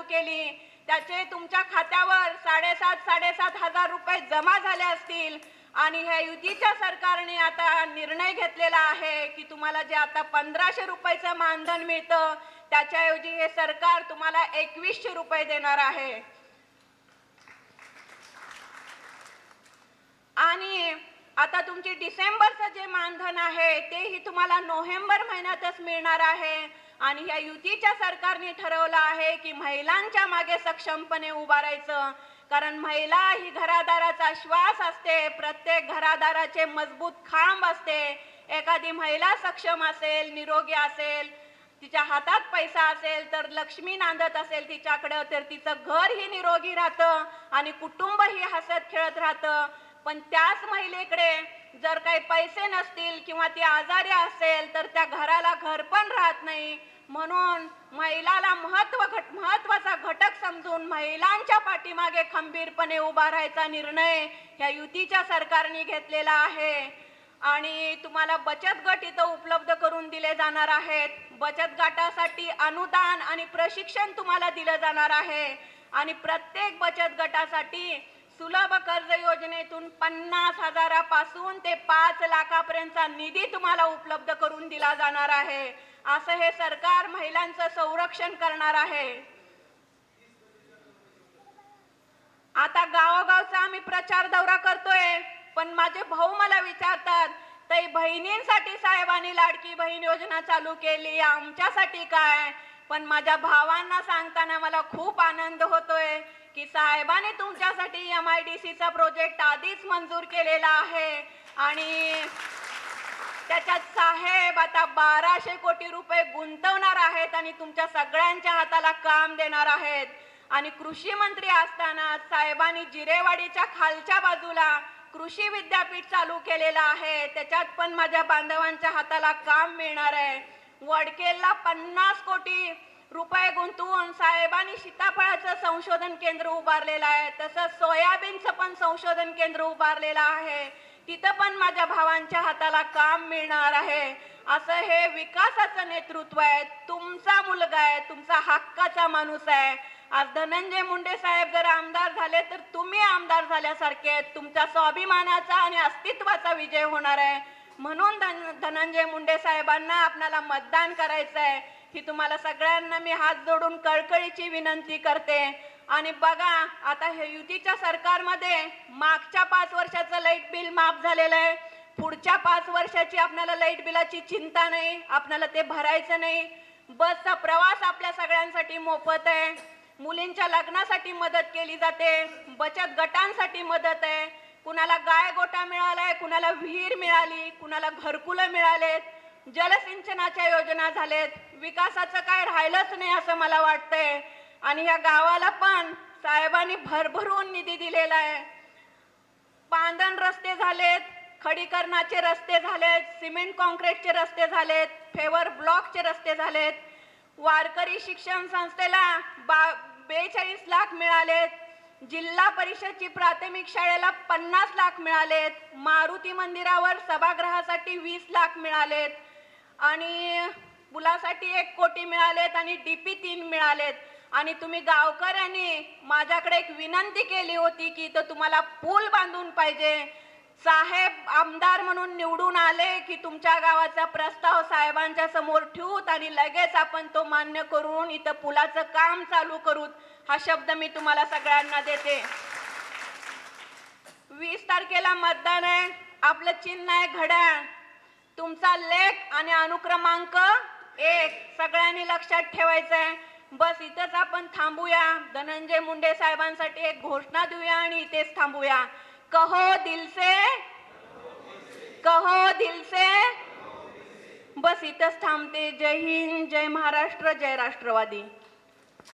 चालू केली. त्याचे तुमच्या खात्यावर साडेसात साडेसात हजार रुपये जमा झाले असतील. आणि ह्या युतीच्या सरकारने आता निर्णय घेतलेला आहे की तुम्हाला जे आता पंधराशे रुपयाचं मानधन मिळतं त्याच्याऐवजी हे सरकार तुम्हाला एकवीसशे रुपये देणार आहे. आणि आता तुमची डिसेंबरचं जे मानधन आहे तेही तुम्हाला नोव्हेंबर महिन्यातच मिळणार आहे. आणि या युतीच्या सरकारने ठरवलं आहे की महिलांच्या मागे सक्षमपणे उभारायचं. कारण महिला ही घरादाराचा श्वास असते प्रत्येक घरादाराचे मजबूत खांब असते. एखादी महिला सक्षम असेल निरोगी असेल तिच्या हातात पैसा असेल तर लक्ष्मी नांदत असेल तिच्याकडं तर तिचं घर ही निरोगी राहतं आणि कुटुंब ही हसत खेळत राहतं. पण त्याच महिलेकडे जर काही पैसे नसतील किंवा ती आजारी असेल तर त्या घराला घर पण राहत नाही. म्हणून महिलाला महत्त्व घट महत्त्वाचा घटक समजून महिलांच्या पाठीमागे खंबीरपणे उभा राहायचा निर्णय ह्या युतीच्या सरकारने घेतलेला आहे. आणि तुम्हाला बचत गट इथं उपलब्ध करून दिले जाणार आहेत. बचत गटासाठी अनुदान आणि प्रशिक्षण तुम्हाला दिलं जाणार आहे. आणि प्रत्येक बचत गटासाठी सुलभ कर्ज योजनेतून पन्नास हजारापासून ते पाच लाखापर्यंतचा निधी तुम्हाला उपलब्ध करून दिला जाणार आहे. असं हे सरकार महिलांचं संरक्षण करणार आहे. आता गावोगावचा आम्ही प्रचार दौरा करतोय पण माझे भाऊ मला विचारतात ताई बहिणींसाठी साहेबांनी लाडकी बहीण योजना चालू केली आमच्यासाठी काय? पण माझ्या भावांना सांगताना मला खूप आनंद होतोय की साहेबांनी तुमच्यासाठी एम आय डी सीचा प्रोजेक्ट आधीच मंजूर केलेला आहे. आणि त्याच्यात साहेब आता बाराशे कोटी रुपये गुंतवणार आहेत आणि तुमच्या सगळ्यांच्या हाताला काम देणार आहेत. आणि कृषी मंत्री असताना साहेबांनी जिरेवाडीच्या खालच्या बाजूला कृषी विद्यापीठ चालू केलेलं आहे. त्याच्यात पण माझ्या बांधवांच्या हाताला काम मिळणार आहे. वडकेलला पन्नास कोटी रुपये गुंतवून साहेबांनी सीताफळाचं संशोधन केंद्र उभारलेलं आहे. तसंच सोयाबीनचं पण संशोधन केंद्र उभारलेलं आहे. तिथं पण माझ्या भावांच्या हाताला काम मिळणार आहे. असं हे विकासाचं नेतृत्व आहे. तुमचा मुलगा आहे. तुमचा हक्काचा माणूस आहे. आज धनंजय मुंडे साहेब जर आमदार झाले तर तुम्ही आमदार झाल्यासारखे आहेत. तुमच्या स्वाभिमानाचा आणि अस्तित्वाचा विजय होणार आहे. म्हणून धन धनंजय मुंडे साहेबांना आपणाला मतदान करायचं आहे ही तुम्हाला सगळ्यांना मी हात जोडून कळकळीची विनंती करते. आणि बघा आता हे युतीच्या सरकारमध्ये मागच्या पाच वर्षाचं लाइट बिल माफ झालेलं आहे. पुढच्या पाच वर्षाची आपल्याला लाइट बिलाची चिंता नाही आपल्याला ते भरायचं नाही. बसचा प्रवास आपल्या सगळ्यांसाठी मोफत आहे. मुलींच्या लग्नासाठी मदत केली जाते. बचत गटांसाठी मदत आहे. कुणाला गाय गोटा मिळालाय कुणाला विहीर मिळाली कुणाला घरकुलं मिळालेत. जलसिंचनाच्या योजना झालेत. विकासाचं काय राहिलंच नाही असं मला वाटतंय. आणि या गावाला पण साहेबांनी भरभरून निधी दिलेला आहे. पांदन रस्ते झालेत खडीकरणाचे रस्ते झालेत सिमेंट कॉन्क्रीटचे रस्ते झालेत फेवर ब्लॉकचे रस्ते झालेत. वारकरी शिक्षण संस्थेला बा बेचाळीस लाख मिळालेत. जिल्हा परिषदची प्राथमिक शाळेला पन्नास लाख मिळालेत. मारुती मंदिरावर सभागृहासाठी वीस लाख मिळालेत. आणि पुलासाठी एक कोटी मिळालेत आणि डी पी तीन मिळालेत. आणि तुम्ही गावकऱ्यांनी माझ्याकडे एक विनंती केली होती की तर तुम्हाला पूल बांधून पाहिजे. साहेब आमदार म्हणून निवडून आले की तुमच्या गावाचा प्रस्ताव साहेबांच्या समोर ठेवूत आणि लगेच आपण तो मान्य करून इथं पुलाचं काम चालू करूत. हा शब्द मी तुम्हाला सगळ्यांना देते. वीस तारखेला मतदान आहे. आपलं चिन्ह आहे घड्याळ. तुमचा लेख आणि अनुक्रमांक एक. सगळ्यांनी लक्षात ठेवायचं आहे बस इथंच आपण थांबूया. धनंजय मुंडे साहेबांसाठी एक घोषणा देऊया आणि इथेच थांबूया. कहो दिल से? कहो दिल से? बस इथंच थांबते. जय हिंद जय महाराष्ट्र जय राष्ट्रवादी.